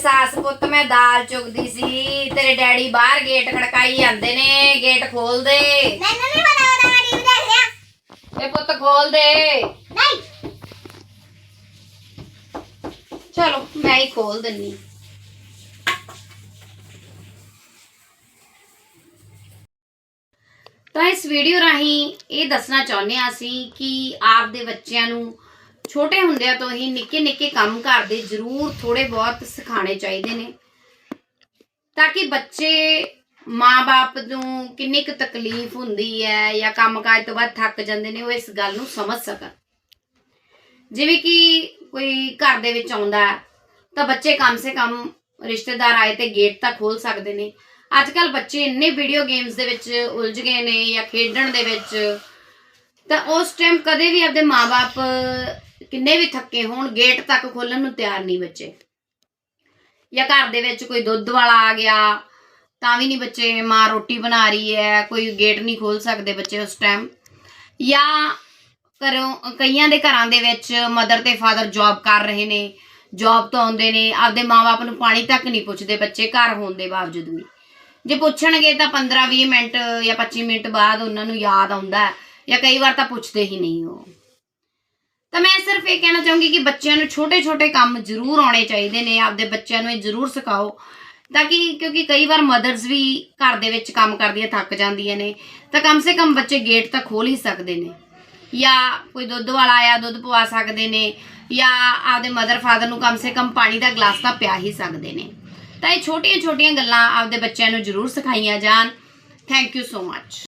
ਸਾਸ ਪੁੱਤ ਮੈਂ ਦਾਲ ਚੁਗਦੀ ਸੀ ਤੇਰੇ ਡੈਡੀ ਬਾਹਰ ਗੇਟ ਖੜਕਾਈ ਜਾਂਦੇ ਨੇ ਗੇਟ ਖੋਲ ਦੇ ਮੈਨੂੰ ਨਹੀਂ ਪਤਾ ਉਹਦਾ ਰਿਹਾ ਇਹ ਪੁੱਤ ਖੋਲ ਦੇ। ਨਹੀਂ। ਚਲੋ ਮੈਂ ਹੀ ਖੋਲ ਦਿੰਨੀ ਤਾਂ ਇਸ ਵੀਡੀਓ ਰਾਹੀਂ ਇਹ ਦੱਸਣਾ ਚਾਹੁੰਦੇ ਹਾਂ ਅਸੀਂ ਕਿ ਆਪਦੇ ਬੱਚਿਆਂ ਨੂੰ ਛੋਟੇ ਹੁੰਦਿਆਂ ਤੋਂ ਹੀ ਨਿੱਕੇ ਨਿੱਕੇ ਕੰਮ ਘਰ ਦੇ ਜ਼ਰੂਰ ਥੋੜੇ ਬਹੁਤ ਸਿਖਾਉਣੇ ਚਾਹੀਦੇ ਨੇ। ਤਾਂ ਕਿ ਬੱਚੇ ਮਾਂ-ਬਾਪ ਨੂੰ ਕਿੰਨੀ ਕੁ ਤਕਲੀਫ ਹੁੰਦੀ ਹੈ ਜਾਂ ਕੰਮਕਾਜ ਤੋਂ ਬਾਅਦ ਥੱਕ ਜਾਂਦੇ ਨੇ, ਉਹ ਇਸ ਗੱਲ ਨੂੰ ਸਮਝ ਸਕਣ। ਜਿਵੇਂ ਕਿ ਕੋਈ ਘਰ ਦੇ ਵਿੱਚ ਆਉਂਦਾ, ਤਾਂ ਬੱਚੇ ਕਮ ਸੇ ਕਮ ਰਿਸ਼ਤੇਦਾਰ ਆਏ ਤੇ ਗੇਟ ਤਾਂ ਖੋਲ ਸਕਦੇ ਨੇ। ਅੱਜ ਕੱਲ ਬੱਚੇ ਇੰਨੇ ਵੀਡੀਓ ਗੇਮਸ ਦੇ ਵਿੱਚ ਉਲਝ ਗਏ ਨੇ ਜਾਂ ਖੇਡਣ ਦੇ ਵਿੱਚ, ਤਾਂ ਉਸ ਟਾਈਮ ਕਦੇ ਵੀ ਆਪਦੇ ਮਾਪੇ ਕਿੰਨੇ ਵੀ ਥੱਕੇ ਹੋਣ ਗੇਟ ਤੱਕ ਖੋਲਣ ਨੂੰ ਤਿਆਰ ਨਹੀਂ ਬੱਚੇ। ਜਾਂ ਘਰ ਦੇ ਵਿੱਚ ਕੋਈ ਦੁੱਧ ਵਾਲਾ ਆ ਗਿਆ, ਤਾਂ ਵੀ ਨਹੀਂ ਬੱਚੇ ਮਾਂ ਰੋਟੀ ਬਣਾ ਰਹੀ ਹੈ, ਕੋਈ ਗੇਟ ਨਹੀਂ ਖੋਲ ਸਕਦੇ ਬੱਚੇ ਉਸ ਟਾਈਮ ਜਾਂ ਘਰੋਂ, ਕਈਆਂ ਦੇ ਘਰਾਂ ਦੇ ਵਿੱਚ ਮਦਰ ਤੇ ਫਾਦਰ ਜੌਬ ਕਰ ਰਹੇ ਨੇ ਜੌਬ ਤੋਂ ਆਉਂਦੇ ਨੇ, ਆਪਦੇ ਮਾਪੇ ਨੂੰ ਪਾਣੀ ਤੱਕ ਨਹੀਂ ਪੁੱਛਦੇ ਬੱਚੇ ਘਰ ਹੋਣ ਦੇ ਬਾਵਜੂਦ ਵੀ। ਜੇ ਪੁੱਛਣਗੇ ਤਾਂ 15-20 ਮਿੰਟ ਜਾਂ 25 ਮਿੰਟ ਬਾਅਦ ਉਹਨਾਂ ਨੂੰ ਯਾਦ ਆਉਂਦਾ ਜਾਂ ਕਈ ਵਾਰ ਤਾਂ ਪੁੱਛਦੇ ਹੀ ਨਹੀਂ ਉਹ। ਤਾਂ ਮੈਂ ਸਿਰਫ ਇਹ ਕਹਿਣਾ ਚਾਹੂੰਗੀ ਕਿ ਬੱਚਿਆਂ ਨੂੰ ਛੋਟੇ-ਛੋਟੇ ਕੰਮ ਜ਼ਰੂਰ ਆਉਣੇ ਚਾਹੀਦੇ ਨੇ, ਆਪਦੇ ਬੱਚਿਆਂ ਨੂੰ ਇਹ ਜ਼ਰੂਰ ਸਿਖਾਓ, ਤਾਂ ਕਿ ਕਿਉਂਕਿ ਕਈ ਵਾਰ ਮਦਰਸ ਵੀ ਘਰ ਦੇ ਵਿੱਚ ਕੰਮ ਕਰਦੀਆਂ ਥੱਕ ਜਾਂਦੀਆਂ ਨੇ, ਤਾਂ ਕਮ ਸੇ ਕਮ ਬੱਚੇ ਗੇਟ ਤਾਂ ਖੋਲ ਹੀ ਸਕਦੇ ਨੇ। ਜਾਂ ਕੋਈ ਦੁੱਧ ਵਾਲਾ ਆਇਆ, ਦੁੱਧ ਪਵਾ ਸਕਦੇ ਨੇ, ਜਾਂ ਆਪਦੇ ਮਦਰ ਫਾਦਰ ਨੂੰ ਕਮ ਸੇ ਕਮ ਪਾਣੀ ਦਾ ਗਲਾਸ ਤਾਂ ਪਿਆ ਹੀ ਸਕਦੇ ਨੇ। ਤਾਂ ਇਹ ਛੋਟੀਆਂ-ਛੋਟੀਆਂ ਗੱਲਾਂ ਆਪਦੇ ਬੱਚਿਆਂ ਨੂੰ ਜ਼ਰੂਰ ਸਿਖਾਈਆਂ ਜਾਣ। Thank you so much